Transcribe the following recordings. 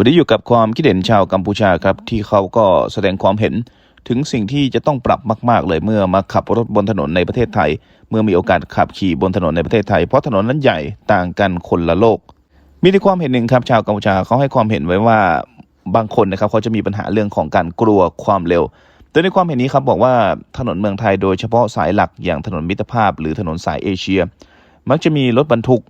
วันนี้อยู่กับความคิดเห็นชาวกัมพูชาครับ ที่เขาก็แสดงความเห็นถึงสิ่งที่จะต้องปรับมาก ๆ เลยเมื่อมาขับรถบนถนนในประเทศไทย เมื่อมีโอกาสขับขี่บนถนนในประเทศไทย เพราะถนนนั้นใหญ่ต่างกันคนละโลก มีในความเห็นหนึ่งครับชาวกัมพูชาเขาให้ความเห็นไว้ว่าบางคนนะครับเขาจะมีปัญหาเรื่องของการกลัวความเร็วโดยในความเห็นนี้ครับบอกว่าถนนเมืองไทยโดยเฉพาะสายหลักอย่างถนนมิตรภาพ หรือถนนสายเอเชีย มักจะมีรถบรรทุก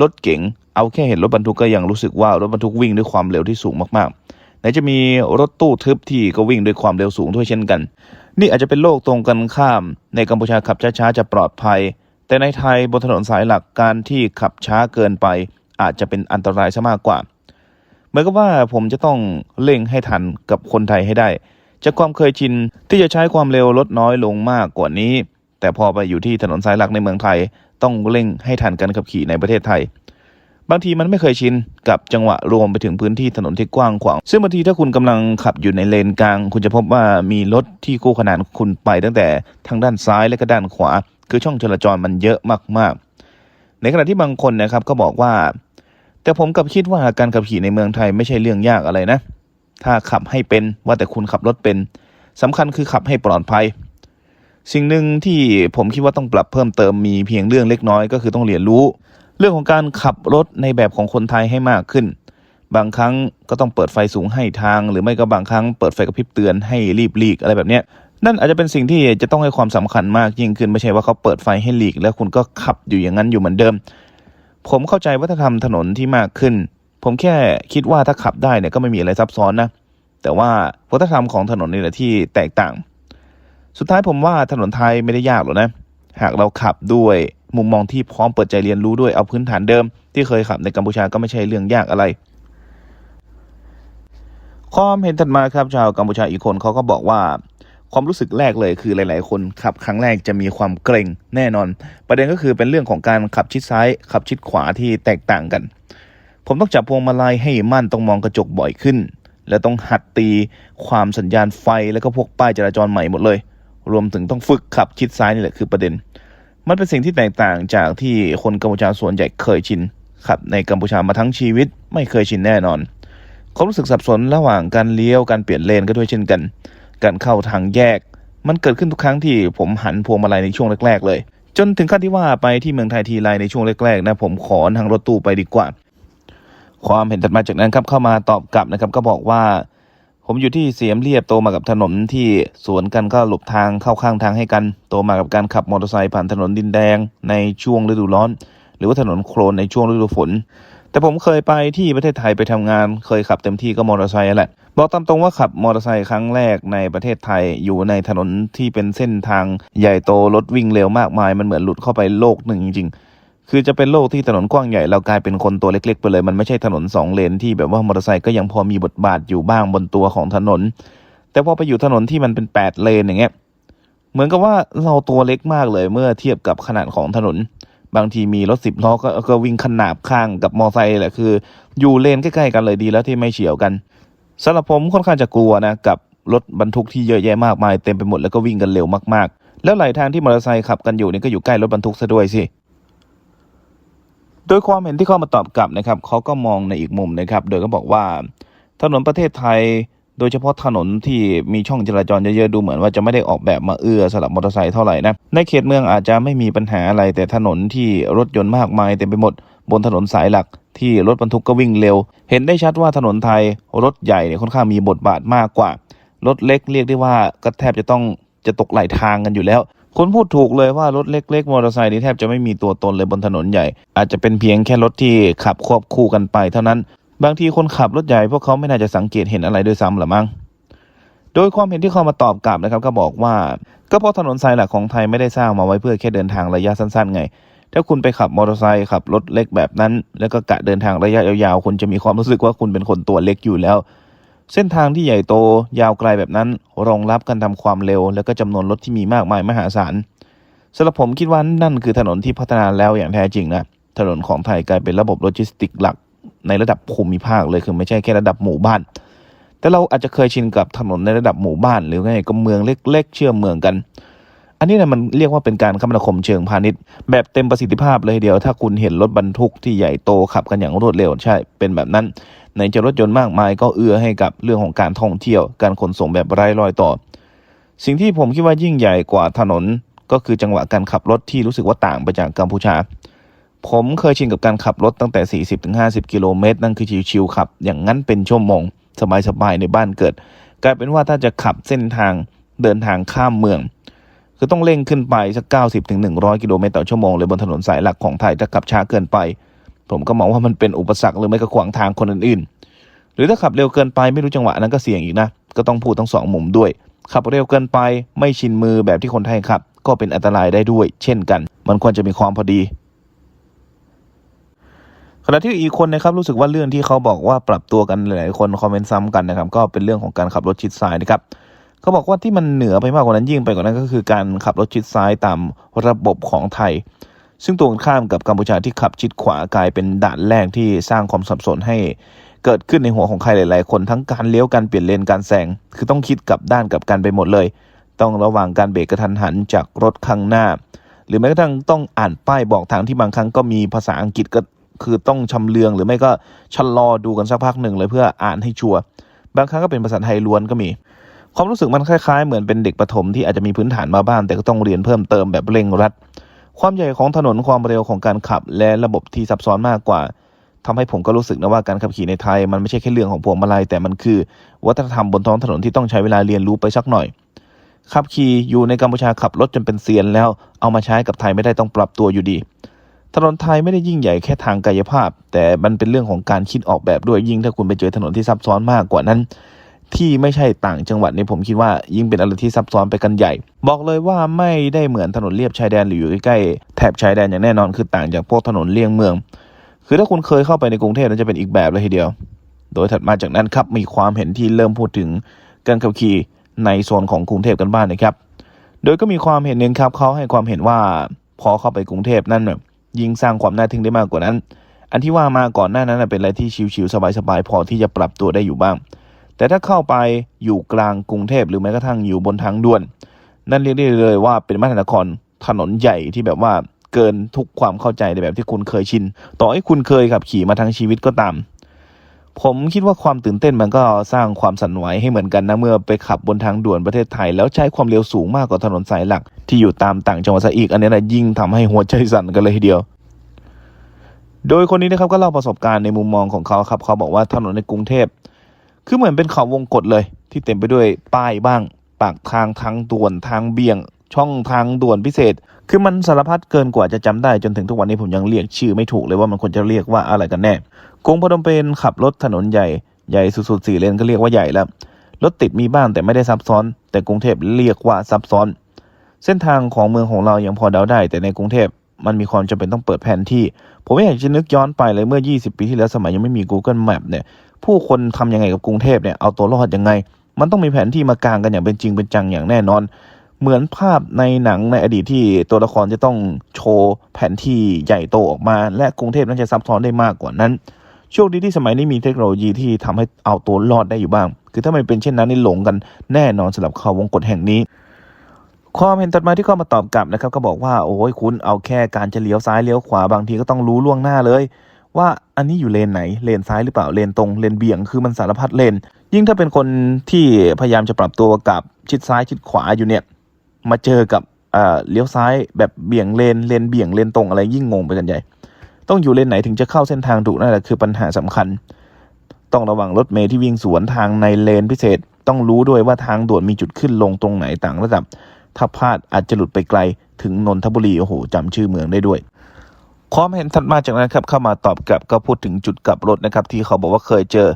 รถเก๋ง เอาแค่เห็นรถบรรทุกก็ยังรู้สึกว่ารถบรรทุกวิ่งด้วยความเร็วที่สูงมากๆไหนจะมีรถตู้ทึบที่ก็วิ่งด้วยความเร็วสูงด้วยเช่นกัน นี่อาจจะเป็นโลกตรงกันข้าม ในกัมพูชาขับช้าๆจะปลอดภัย แต่ในไทยบนถนนสายหลักการที่ขับช้าเกินไป อาจจะเป็นอันตรายซะมากกว่า เหมือนกับว่าผมจะต้องเร่งให้ทันกับคนไทยให้ได้ จากความเคยชินที่จะใช้ความเร็วลดน้อยลงมากกว่านี้ แต่พอไปอยู่ที่ถนนสายหลักในเมืองไทย ต้องเร่งให้ทันการขับขี่ในประเทศไทย บางทีมันไม่เคยชินกับจังหวะรวมไปถึงพื้นที่ถนนที่กว้างขวาง ซึ่งบางทีถ้าคุณกำลังขับอยู่ในเลนกลาง คุณจะพบว่ามีรถที่คู่ขนานคุณไปตั้งแต่ทางด้านซ้ายและก็ด้านขวา คือช่องจราจรมันเยอะมากๆ ในขณะที่บางคนนะครับก็บอกว่า แต่ผมกับคิดว่าการขับขี่ในเมืองไทยไม่ใช่เรื่องยากอะไรนะ ถ้าขับให้เป็นว่าแต่คุณขับรถเป็นสำคัญคือขับให้ปลอดภัย สิ่งหนึ่งที่ผมคิดว่าต้องปรับเพิ่มเติมมีเพียงเรื่องเล็กน้อยก็คือต้องเรียนรู้ เรื่องของการขับรถในแบบของคนไทยให้มากขึ้น บางครั้งก็ต้องเปิดไฟสูงให้ทาง หรือไม่ก็บางครั้งเปิดไฟกระพริบเตือนให้รีบหลีกอะไรแบบเนี้ยนั่นอาจจะเป็นสิ่งที่จะต้องให้ความสำคัญมากยิ่งขึ้นไม่ใช่ว่าเขาเปิดไฟให้หลีก แล้วคุณก็ขับอยู่อย่างนั้นอยู่เหมือนเดิม ผมเข้าใจวัฒนธรรมถนนที่มากขึ้น ผมแค่คิดว่าถ้าขับได้เนี่ยก็ไม่มีอะไรซับซ้อนนะแต่ว่าวัฒนธรรมของถนนนี่แหละที่แตกต่าง สุดท้ายผมว่าถนนไทยไม่ได้ยากหรอกนะ หากเราขับด้วย มุมมองที่พร้อมเปิดใจเรียนรู้ด้วยเอาพื้นฐานเดิม ที่เคยขับในกัมพูชาก็ไม่ใช่เรื่องยากอะไรความเห็นถัดมาครับชาวกัมพูชาอีกคนเขาก็บอกว่า ความรู้สึกแรกเลยคือหลาย ๆ คนขับครั้งแรกจะมีความเกรงแน่นอน ประเด็นก็คือเป็นเรื่องของการขับชิดซ้าย ขับชิดขวาที่แตกต่างกัน ผมต้องจับพวงมาลัยให้มั่นต้องมองกระจกบ่อยขึ้น และต้องหัดตีความสัญญาณไฟแล้วก็พวกป้ายจราจรใหม่หมดเลย รวมถึงต้องฝึกขับชิดซ้ายนี่แหละคือประเด็น มันเป็นสิ่งที่แตกต่างจากที่คนกัมพูชาส่วนใหญ่เคยชินขับในกัมพูชามาทั้งชีวิตไม่เคยชินแน่นอนความรู้สึกสับสนระหว่างการเลี้ยวการเปลี่ยนเลนก็ด้วยเช่นกัน การเข้าทางแยก มันเกิดขึ้นทุกครั้งที่ผมหันพวงมาลัยในช่วงแรกๆเลย จนถึงขั้นที่ว่าไปที่เมืองไทยทีไรในช่วงแรกๆนะผมขอทางรถตู้ไปดีกว่า ความเห็นถัดมาจากนั้นครับเข้ามาตอบกลับนะครับก็บอกว่า ผมอยู่ที่เสียมเรียบโตมากับถนนที่สวนกันก็หลบทางเข้าข้างทางให้กัน โตมากับการขับมอเตอร์ไซค์ผ่านถนนดินแดงในช่วงฤดูร้อน หรือว่าถนนโคลนในช่วงฤดูฝน แต่ผมเคยไปที่ประเทศไทยไปทำงาน เคยขับเต็มที่ก็มอเตอร์ไซค์แหละ บอกตามตรงว่าขับมอเตอร์ไซค์ครั้งแรกในประเทศไทยอยู่ในถนนที่เป็นเส้นทางใหญ่โตรถวิ่งเร็วมากมายมันเหมือนหลุดเข้าไปโลกหนึ่งจริงๆ คือจะเป็นโลกที่ถนนกว้างใหญ่เรากลายเป็นคนตัวเล็ก ๆ ไปเลย มันไม่ใช่ถนนสองเลนที่แบบว่ามอเตอร์ไซค์ก็ยังพอมีบทบาทอยู่บ้างบนตัวของถนน แต่พอไปอยู่ถนนที่มันเป็นแปดเลนอย่างเงี้ยเหมือนกับว่าเราตัวเล็กมากเลยเมื่อเทียบกับขนาดของถนน บางทีมีรถสิบล้อก็ก็วิ่งขนาบข้างกับมอไซค์แหละคือ อยู่เลนใกล้ๆกันเลยดีแล้วที่ไม่เฉียวกันสำหรับผมค่อนข้างจะกลัวนะกับรถบรรทุกที่เยอะแยะมากมายเต็มไปหมดแล้วก็วิ่งกันเร็วมากๆ แล้วหลายทางที่มอเตอร์ไซค์ขับกันอยู่นี่ก็อยู่ใกล้รถบรรทุกซะด้วยสิ โดยความเห็นที่เข้ามาตอบกลับนะครับเขาก็มองในอีกมุมนะครับ โดยก็บอกว่าถนนประเทศไทย โดยเฉพาะถนนที่มีช่องจราจรเยอะๆดูเหมือนว่าจะไม่ได้ออกแบบมาเอื้อสำหรับมอเตอร์ไซค์เท่าไหร่นะในเขตเมืองอาจจะไม่มีปัญหาอะไร แต่ถนนที่รถยนต์มากมายเต็มไปหมด บนถนนสายหลักที่รถบรรทุกก็วิ่งเร็ว เห็นได้ชัดว่าถนนไทยรถใหญ่เนี่ยค่อนข้างมีบทบาทมากกว่า รถเล็กเรียกได้ว่าก็แทบจะต้องจะตกไหลทางกันอยู่แล้ว คุณพูดถูกเลยว่ารถเล็กๆ มอเตอร์ไซค์นี่แทบจะไม่มีตัวตนเลยบนถนนใหญ่ อาจจะเป็นเพียงแค่รถที่ขับควบคู่กันไป เท่านั้น บางทีคนขับรถใหญ่พวกเขาไม่น่าจะสังเกตเห็นอะไรด้วยซ้ำหรือมั้งโดยความเห็นที่เขามาตอบกลับนะครับก็บอกว่า ก็เพราะถนนสายหลักของไทยไม่ได้สร้างมาไว้เพื่อแค่เดินทางระยะสั้นๆไง ถ้าคุณไปขับมอเตอร์ไซค์ขับรถเล็กแบบนั้น แล้วก็กะเดินทางระยะยาวๆคุณจะมีความรู้สึกว่าคุณเป็นคนตัวเล็กอยู่แล้ว เส้นทางที่ใหญ่โตยาวไกลแบบนั้น รองรับการทำความเร็ว แล้วก็จำนวนรถที่มีมากมายมหาศาลสำหรับผมคิดว่านั่นคือถนนที่พัฒนาแล้วอย่างแท้จริงนะถนนของไทยกลายเป็นระบบโลจิสติกหลัก ในระดับภูมิภาคเลยคือไม่ใช่แค่ระดับหมู่บ้าน แต่เราอาจจะเคยชินกับถนนในระดับหมู่บ้าน หรือไงก็เมืองเล็ก ๆ เชื่อมเมืองกัน อันนี้นะมันเรียกว่าเป็นการคมนาคมเชิงพาณิชย์ แบบเต็มประสิทธิภาพเลยเดียว ถ้าคุณเห็นรถบรรทุกที่ใหญ่โตขับกันอย่างรวดเร็วใช่เป็นแบบนั้น ในจะรถยนต์มากมายก็เอื้อให้กับเรื่องของการท่องเที่ยว การขนส่งแบบไร้รอยต่อ สิ่งที่ผมคิดว่ายิ่งใหญ่กว่าถนนก็คือจังหวะการขับรถที่รู้สึกว่าต่างไปจากกัมพูชา ผมเคยชินกับการขับรถตั้งแต่ 40-50 กิโลเมตรนั่นคือชิวๆขับ อย่างนั้นเป็นชั่วโมง สบายๆในบ้านเกิด กลายเป็นว่าถ้าจะขับเส้นทางเดินทางข้ามเมืองคือต้องเร่งขึ้นไปสัก 90ถึง100 กิโลเมตรต่อชั่วโมงเลยบนถนนสายหลักของไทยถ้าขับช้าเกินไป ผมก็มองว่ามันเป็นอุปสรรคหรือไม่ก็ขวางทางคนอื่นๆ หรือถ้าขับเร็วเกินไปไม่รู้จังหวะนั้นก็เสี่ยงอีกนะ ก็ต้องพูดทั้งสองมุมด้วย ขับเร็วเกินไปไม่ชินมือแบบที่คนไทยขับ ก็เป็นอันตรายได้ด้วย เช่นกัน มันควรจะมีความพอดีขณะที่อีกคนนะครับรู้สึกว่าเรื่องที่เขาบอกว่าปรับตัวกันหลายๆคนคอมเมนต์ซ้ำกันนะครับก็เป็นเรื่องของการขับรถชิดซ้ายนะครับเขาบอกว่าที่มันเหนือไปมากกว่านั้นยิ่งไปกว่านั้นก็คือการขับรถชิดซ้ายตามระบบของไทย ซึ่งตรงข้ามกับกัมพูชาที่ขับชิดขวากลายเป็นด่านแรกที่สร้างความสับสนให้เกิดขึ้นในหัวของใครหลาย ๆ คนทั้งการเลี้ยวการเปลี่ยนเลนการแซงคือต้องคิดกลับด้านกับกันไปหมดเลย ต้องระวังการเบรกกระทันหันจากรถข้างหน้า หรือแม้กระทั่งต้องอ่านป้ายบอกทางที่บางครั้งก็มีภาษาอังกฤษก็คือต้องชำเลืองหรือไม่ก็ชะลอดูกันสักพักหนึ่งเลยเพื่ออ่านให้ชัวร์บางครั้งก็เป็นภาษาไทยล้วนก็มี ความรู้สึกมันคล้าย ๆ เหมือนเป็นเด็กประถมที่อาจจะมีพื้นฐานมาบ้างแต่ก็ต้องเรียนเพิ่มเติมแบบเร่งรัด ความใหญ่ของถนนความเร็วของการขับ และระบบที่ซับซ้อนมากกว่าทำให้ผมก็รู้สึกนะว่าการขับขี่ในไทย มันไม่ใช่แค่เรื่องของพวงมาลัยแต่มันคือ วัฒนธรรมบนท้องถนนที่ต้องใช้เวลาเรียนรู้ไปสักหน่อยขับขี่อยู่ในกัมพูชาขับรถจนเป็นเซียนแล้วเอามาใช้กับไทยไม่ได้ต้องปรับตัวอยู่ดี ถนนไทยไม่ได้ยิ่งใหญ่แค่ทางกายภาพ แต่มันเป็นเรื่องของการคิดออกแบบด้วยยิ่งถ้าคุณไปเจอถนนที่ซับซ้อนมากกว่านั้น ที่ไม่ใช่ต่างจังหวัดในยผมคิดว่ายิ่งเป็นอะไรที่ซับซ้อนไปกันใหญ่ บอกเลยว่าไม่ได้เหมือนถนนเลียบชายแดนหรืออยู่ใกล้ๆแถบชายแดนอย่างแน่นอนคือต่างจากพวกถนนเลี่ยงเมือง คือถ้าคุณเคยเข้าไปในกรุงเทพนั้นจะเป็นอีกแบบเลยทีเดียว โดยถัดมาจากนั้นครับมีความเห็นที่เริ่มพูดถึงการขับขี่ในโซนของกรุงเทพกันบ้างนะครับ โดยก็มีความเห็นหนึ่งครับเขาให้ความเห็นว่าพอเข้าไปกรุงเทพนั่นน่ะยิ่งสร้างความน่าทึ่งได้มากกว่านั้น อันที่ว่ามาก่อนหน้านั้นเป็นอะไรที่ชิวๆสบายๆพอที่จะปรับตัวได้อยู่บ้าง แต่ถ้าเข้าไปอยู่กลางกรุงเทพหรือแม้กระทั่งอยู่บนทางด่วน นั่นเรียกได้เลยว่าเป็นมหานครถนนใหญ่ที่แบบว่าเกินทุกความเข้าใจในแบบที่คุณเคยชิน ต่อให้คุณเคยขับขี่มาทั้งชีวิตก็ตาม ผมคิดว่าความตื่นเต้นมันก็สร้างความสั่นไหวให้เหมือนกันนะเมื่อไปขับบนทางด่วนประเทศไทย แล้วใช้ความเร็วสูงมากกว่าถนนสายหลัก ที่อยู่ตามต่างจังหวัดซะอีกอันนี้นะยิ่งทำให้หัวใจสั่นกันเลยทีเดียว โดยคนนี้นะครับก็เล่าประสบการณ์ในมุมมองของเขาครับ เขาบอกว่าถนนในกรุงเทพ คือเหมือนเป็นเขาวงกฏเลย ที่เต็มไปด้วยป้ายบ้าง ปากทางทางด่วนทางเบี่ยง ช่องทางด่วนพิเศษ คือมันสารพัดเกินกว่าจะจำได้จนถึงทุกวันนี้ผมยังเรียกชื่อไม่ถูกเลยว่ามันควรจะเรียกว่าอะไรกันแน่กรุงพนมเปญขับรถถนนใหญ่ใหญ่สุดๆสี่เลนก็เรียกว่าใหญ่แล้วรถติดมีบ้างแต่ไม่ได้ซับซ้อน แต่กรุงเทพเรียกว่าซับซ้อน เส้นทางของเมืองของเรายังพอเดาได้ แต่ในกรุงเทพมันมีความจำเป็นต้องเปิดแผนที่ ผมอยากจะนึกย้อนไปเลยเมื่อ 20 ปีที่แล้วสมัยยังไม่มี Google Map เนี่ย ผู้คนทำยังไงกับกรุงเทพเนี่ยเอาตัวรอดยังไง มันต้องมีแผนที่มากางกันอย่างเป็นจริงเป็นจังอย่างแน่นอน เหมือนภาพในหนังในอดีตที่ตัวละครจะต้องโชว์แผนที่ใหญ่โตออกมา และกรุงเทพนั้นจะซับซ้อนได้มากกว่านั้นโชคดีที่สมัยนี้มีเทคโนโลยีที่ทำให้เอาตัวรอดได้อยู่บ้าง คือถ้าไม่เป็นเช่นนั้นนี่หลงกันแน่นอนสำหรับเขาวงกฏแห่งนี้ความเห็นตัดมาที่เข้ามาตอบกลับนะครับ ก็บอกว่าโอ้ยคุณเอาแค่การจะเลี้ยวซ้ายเลี้ยวขวาบางทีก็ต้องรู้ล่วงหน้าเลย ว่าอันนี้อยู่เลนไหนเลนซ้ายหรือเปล่าเลนตรงเลนเบี่ยงคือมันสารพัดเลน ยิ่งถ้าเป็นคนที่พยายามจะปรับตัวกับชิดซ้ายชิดขวาอยู่เนี่ย มาเจอกับเลี้ยวซ้ายแบบเบี่ยงเลนเลนเบี่ยงเลนตรงอะไรยิ่งงงไปกันใหญ่ ต้องอยู่เลนไหนถึงจะเข้าเส้นทางถูกนั่นแหละคือปัญหาสำคัญ ต้องระวังรถเมล์ที่วิ่งสวนทางในเลนพิเศษ ต้องรู้ด้วยว่าทางด่วนมีจุดขึ้นลงตรงไหนต่างระดับ ถ้าพลาดอาจจะหลุดไปไกลถึงนนทบุรีโอ้โหจำชื่อเมืองได้ด้วย ความเห็นถัดมาจากนั้นครับเข้ามาตอบกลับก็พูดถึงจุดกลับรถนะครับที่เขาบอกว่าเคยเจอ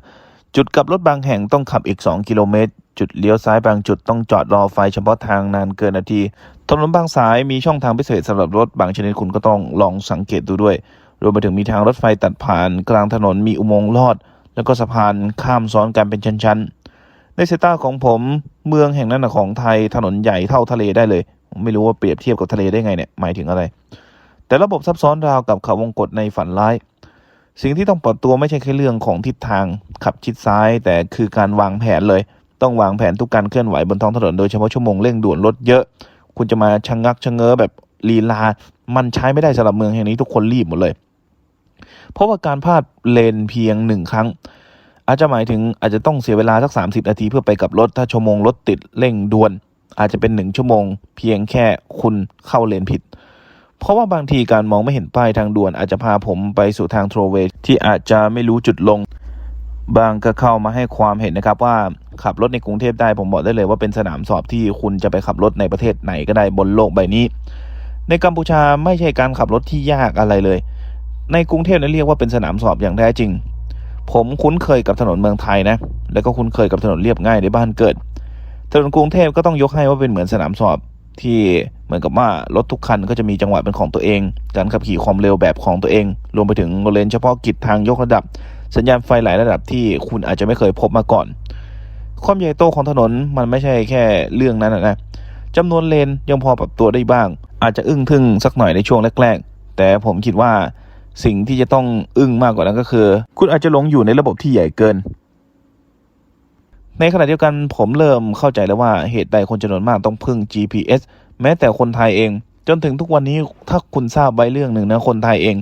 จุดกลับรถบางแห่งต้องขับอีก 2 กิโลเมตร จุดเลี้ยวซ้ายบางจุดต้องจอดรอไฟเฉพาะทางนานเกินนาทีถนนบางสายมีช่องทางพิเศษสำหรับรถบางชนิดคุณก็ต้องลองสังเกตดูด้วย รวมไปถึงมีทางรถไฟตัดผ่าน กลางถนนมีอุโมงค์ลอด แล้วก็สะพานข้ามซ้อนกันเป็นชั้นๆ ในสายตาของผมเมืองแห่งนั้นของไทยถนนใหญ่เท่าทะเลได้เลย ไม่รู้ว่าเปรียบเทียบกับทะเลได้ไงเนี่ยหมายถึงอะไร แต่ระบบซับซ้อนราวกับเขาวงกฏในฝันร้าย สิ่งที่ต้องปรับตัวไม่ใช่แค่เรื่องของทิศทางขับชิดซ้าย แต่คือการวางแผนเลย ต้องวางแผนทุกการเคลื่อนไหวบนท้องถนนโดยเฉพาะชั่วโมงเร่งด่วนรถเยอะ คุณจะมาชะงงักชะเง้อแบบลีลา มันใช้ไม่ได้สำหรับเมืองแห่งนี้ทุกคนรีบหมดเลย เพราะว่าการพลาดเลนเพียงหนึ่งครั้ง อาจจะหมายถึงอาจจะต้องเสียเวลาสัก 30 นาทีเพื่อไปกับรถถ้าชั่วโมงรถติดเร่งด่วน อาจจะเป็นหนึ่งชั่วโมง เพียงแค่คุณเข้าเลนผิด เพราะว่าบางทีการมองไม่เห็นป้ายทางด่วนอาจจะพาผมไปสู่ทางโทรเวย์ที่อาจจะไม่รู้จุดลง บางก็เข้ามาให้ความเห็นนะครับว่าขับรถในกรุงเทพได้ผมบอกได้เลยว่าเป็นสนามสอบที่คุณจะไปขับรถในประเทศไหนก็ได้บนโลกใบนี้ ในกัมพูชาไม่ใช่การขับรถที่ยากอะไรเลย ในกรุงเทพนั้นเรียกว่าเป็นสนามสอบอย่างแท้จริง ผมคุ้นเคยกับถนนเมืองไทยนะ แล้วก็คุ้นเคยกับถนนเรียบง่ายในบ้านเกิดถนนกรุงเทพก็ต้องยกให้ว่าเป็นเหมือนสนามสอบ ที่เหมือนกับว่ารถทุกคันก็จะมีจังหวะเป็นของตัวเอง การขับขี่ความเร็วแบบของตัวเอง รวมไปถึงเลนเฉพาะกิจทางยกระดับ สัญญาณไฟหลายระดับที่คุณอาจจะไม่เคยพบมาก่อน ความใหญ่โตของถนนมันไม่ใช่แค่เรื่องนั้นนะนะจำนวนเลนยังพอปรับตัวได้บ้าง อาจจะอึ้งทึ่งสักหน่อยในช่วงแรกๆ แต่ผมคิดว่าสิ่งที่จะต้องอึ้งมากกว่านั้นก็คือ คุณอาจจะหลงอยู่ในระบบที่ใหญ่เกิน ในขณะเดียวกันผมเริ่มเข้าใจแล้วว่าเหตุใดคนจำนวนมากต้องพึ่ง GPS แม้แต่คนไทยเอง จนถึงทุกวันนี้ถ้าคุณทราบไว้เรื่องหนึ่งนะคนไทยเอง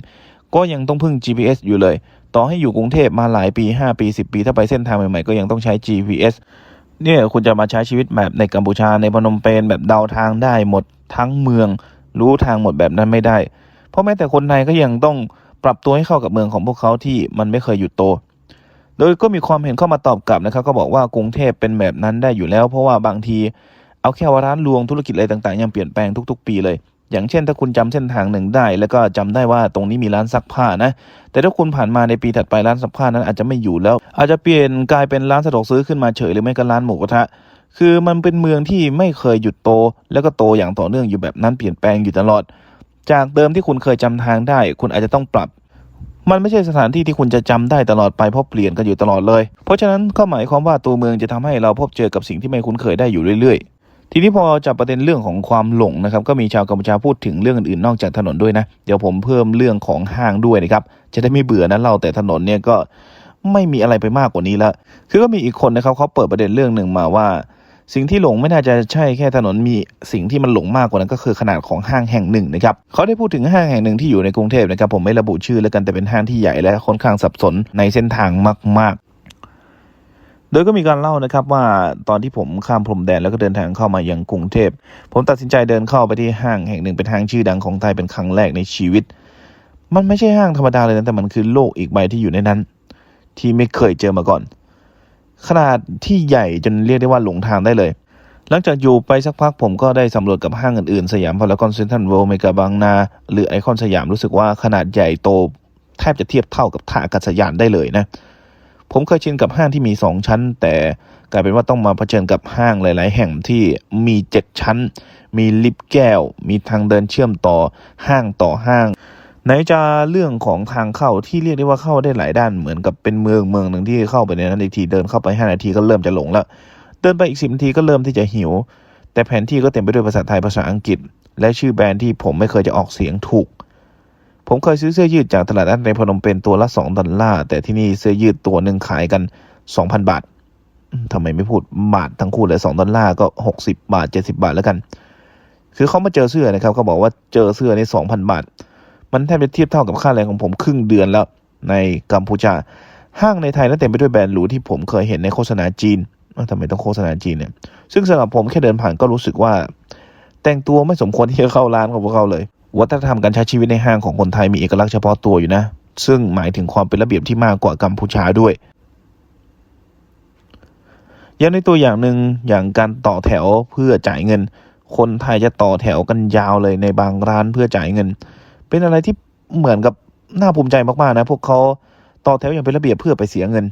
ก็ยังต้องพึ่ง GPS อยู่เลย ต่อให้อยู่กรุงเทพมาหลายปี 5 ปี 10 ปี ถ้าไปเส้นทางใหม่ๆก็ยังต้องใช้ GPS เนี่ยคุณจะมาใช้ชีวิตแบบในกัมพูชาในพนมเปญแบบเดาทางได้หมดทั้งเมือง รู้ทางหมดแบบนั้นไม่ได้ เพราะแม้แต่คนไทยก็ยังต้องปรับตัวให้เข้ากับเมืองของพวกเขาที่มันไม่เคยหยุดโต โดยก็มีความเห็นเข้ามาตอบกลับนะครับ ก็บอกว่ากรุงเทพเป็นแบบนั้นได้อยู่แล้ว เพราะว่าบางที เอาแค่ว่าร้านรวงธุรกิจอะไรต่างๆ ยังเปลี่ยนแปลงทุก ๆ ปีเลย อย่างเช่น ถ้าคุณจำเส้นทางหนึ่งได้ แล้วก็จำได้ว่าตรงนี้มีร้านซักผ้านะ แต่ถ้าคุณผ่านมาในปีถัดไปร้านซักผ้านั้นอาจจะไม่อยู่แล้ว อาจจะเปลี่ยนกลายเป็นร้านสะดวกซื้อขึ้นมาเฉยหรือไม่ก็ร้านหมูกระทะคือมันเป็นเมืองที่ไม่เคยหยุดโต แล้วก็โตอย่างต่อเนื่องอยู่แบบนั้นเปลี่ยนแปลงอยู่ตลอด จากเดิมที่คุณเคยจำทางได้ คุณอาจจะต้องปรับ มันไม่ใช่สถานที่ที่คุณจะจำได้ตลอดไปเพราะเปลี่ยนกันอยู่ตลอดเลย เพราะฉะนั้นก็หมายความว่าตัวเมืองจะทำให้เราพบเจอกับสิ่งที่ไม่คุ้นเคยได้อยู่เรื่อยๆ ทีนี้พอจับประเด็นเรื่องของความหลงนะครับก็มีชาวกัมพูชาพูดถึงเรื่องอื่นๆนอกจากถนนด้วยนะ เดี๋ยวผมเพิ่มเรื่องของห้างด้วยนะครับจะได้ไม่เบื่อนะเราแต่ถนนเนี่ยก็ไม่มีอะไรไปมากกว่านี้ละคือก็มีอีกคนนะครับเขาเปิดประเด็นเรื่องหนึ่งมาว่า สิ่งที่หลงไม่น่าจะใช่แค่ถนนมีสิ่งที่มันหลงมากกว่านั้นก็คือขนาดของห้างแห่งหนึ่งนะครับเขาได้พูดถึงห้างแห่งหนึ่งที่อยู่ในกรุงเทพนะครับผมไม่ระบุชื่อแล้วกันแต่เป็นห้างที่ใหญ่และค่อนข้างสับสนในเส้นทางมาก ๆ โดยก็มีการเล่านะครับว่าตอนที่ผมข้ามพรมแดนแล้วก็เดินทางเข้ามายังกรุงเทพ ผมตัดสินใจเดินเข้าไปที่ห้างแห่งหนึ่งเป็นห้างชื่อดังของไทยเป็นครั้งแรกในชีวิต มันไม่ใช่ห้างธรรมดาเลยนะแต่มันคือโลกอีกใบที่อยู่ในนั้น ที่ไม่เคยเจอมาก่อน ขนาดที่ใหญ่จนเรียกได้ว่าหลงทางได้เลย หลังจากอยู่ไปสักพักผมก็ได้สำรวจกับห้างอื่นๆ สยามพารากอนเซ็นทรัลเวิลด์เมกาบางนา หรือไอคอนสยามรู้สึกว่าขนาดใหญ่โต แทบจะเทียบเท่ากับท่าอากาศยานได้เลยนะ ผมเคยชินกับห้างที่มีสองชั้น แต่กลายเป็นว่าต้องมาเผชิญกับห้างหลาย ๆ แห่งที่มีเจ็ดชั้น มีลิฟต์แก้ว มีทางเดินเชื่อมต่อห้างต่อห้าง ไหนจะเรื่องของทางเข้าที่เรียกได้ว่าเข้าได้หลายด้านเหมือนกับเป็นเมืองเมืองหนึ่งที่เข้าไปในนั้นอีกทีเดินเข้าไปห้านาทีก็เริ่มจะหลงแล้ว เดินไปอีกสิบนาทีก็เริ่มที่จะหิว แต่แผนที่ก็เต็มไปด้วยภาษาไทยภาษาอังกฤษ และชื่อแบรนด์ที่ผมไม่เคยจะออกเสียงถูก ผมเคยซื้อเสื้อยืดจากตลาดนัดในพนมเปญตัวละสองดอลลาร์แต่ที่นี่เสื้อยืดตัวหนึ่งขายกันสองพันบาททำไมไม่พูดบาททั้งคู่เลยสองดอลลาร์ก็หกสิบาทเจ็ดสิบาทแล้วกัน คือเขามาเจอเสื้อนะครับเขาบอกว่าเจอเสื้อในสองพันบาท มันแทบจะเทียบเท่ากับค่าแรงของผมครึ่งเดือนแล้วในกัมพูชา ห้างในไทยนั้นเต็มไปด้วยแบรนด์หรูที่ผมเคยเห็นในโฆษณาจีนทำไมต้องโฆษณาจีนเนี่ย ซึ่งสำหรับผมแค่เดินผ่านก็รู้สึกว่า แต่งตัวไม่สมควรที่จะเข้าร้านของพวกเขาเลย วัฒนธรรมการใช้ชีวิตในห้างของคนไทยมีเอกลักษณ์เฉพาะตัวอยู่นะ ซึ่งหมายถึงความเป็นระเบียบที่มากกว่ากัมพูชาด้วย อย่างในตัวอย่างหนึ่งอย่างการต่อแถวเพื่อจ่ายเงิน คนไทยจะต่อแถวกันยาวเลยในบางร้านเพื่อจ่ายเงิน เป็นอะไรที่เหมือนกับน่าภูมิใจมากๆนะ พวกเขาต่อแถวอย่างเป็นระเบียบเพื่อไปเสียเงิน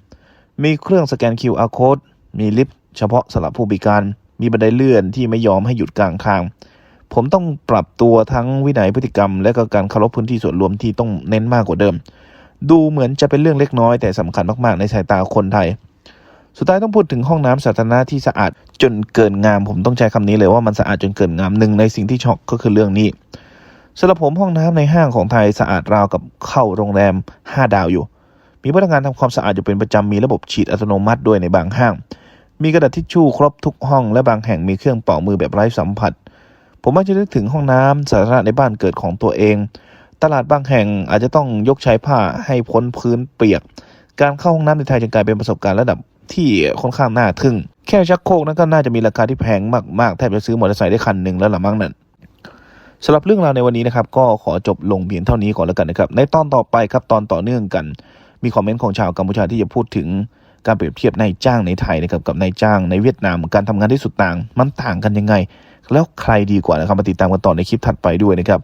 มีเครื่องสแกน QR code มีลิฟต์เฉพาะสำหรับผู้พิการ มีบันไดเลื่อนที่ไม่ยอมให้หยุดกลางทาง ผมต้องปรับตัวทั้งวินัยพฤติกรรม และก็การเคารพพื้นที่ส่วนรวมที่ต้องเน้นมากกว่าเดิม ดูเหมือนจะเป็นเรื่องเล็กน้อยแต่สำคัญมากๆในสายตาคนไทย สุดท้ายต้องพูดถึงห้องน้ำสาธารณะที่สะอาดจนเกินงาม ผมต้องใช้คำนี้เลยว่ามันสะอาดจนเกินงามหนึ่งในสิ่งที่ช็อกก็คือเรื่องนี้ สำหรับผมห้องน้ำในห้างของไทยสะอาดราวกับเข้าโรงแรม 5 ดาวอยู่ มีพนักงานทำความสะอาดอยู่เป็นประจำมีระบบฉีดอัตโนมัติด้วยในบางห้าง มีกระดาษทิชชู่ครบทุกห้องและบางแห่งมีเครื่องเป่ามือแบบไร้สัมผัส ผมมักจะนึกถึงห้องน้ำสาธารณะในบ้านเกิดของตัวเอง ตลาดบางแห่งอาจจะต้องยกใช้ผ้าให้พ้นพื้นเปียก การเข้าห้องน้ำในไทยจึงกลายเป็นประสบการณ์ระดับที่ค่อนข้างน่าทึ่ง แค่ชักโครกนั้นก็น่าจะมีราคาที่แพงมากๆแทบจะซื้อมอเตอร์ไซค์ได้คันหนึ่งแล้วละมั้งนั่น สำหรับเรื่องราวในวันนี้นะครับก็ขอจบลงเพียงเท่านี้ก่อนแล้วกันนะครับในตอนต่อไปครับตอนต่อเนื่องกัน มีคอมเมนต์ของชาวกัมพูชาที่จะพูดถึงการเปรียบเทียบนายจ้างในไทยนะครับกับนายจ้างในเวียดนามการทำงานที่สุดต่าง มันต่างกันยังไง แล้วใครดีกว่านะครับมาติดตามกันต่อในคลิปถัดไปด้วยนะครับ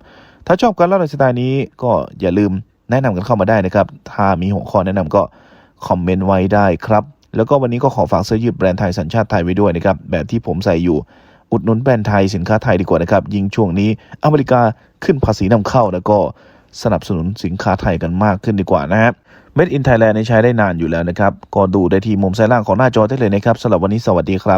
ถ้าชอบการเล่าในสไตล์นี้ก็อย่าลืมแนะนำกันเข้ามาได้นะครับ ถ้ามีหัวข้อแนะนำก็คอมเมนต์ไว้ได้ครับ แล้วก็วันนี้ก็ขอฝากเสื้อยืดแบรนด์ไทยสัญชาติไทยไว้ด้วยนะครับ แบบที่ผมใส่อยู่ อุดหนุนแบรนด์ไทยสินค้าไทยดีกว่านะครับยิ่งช่วงนี้อเมริกาขึ้นภาษีนำเข้าแล้วก็สนับสนุนสินค้าไทยกันมากขึ้นดีกว่านะครับเม็ดอินไทยแลนด์ใช้ได้นานอยู่แล้วนะครับ ก็ดูได้ที่มุมซ้ายล่างของหน้าจอได้เลยนะครับสำหรับวันนี้สวัสดีครับ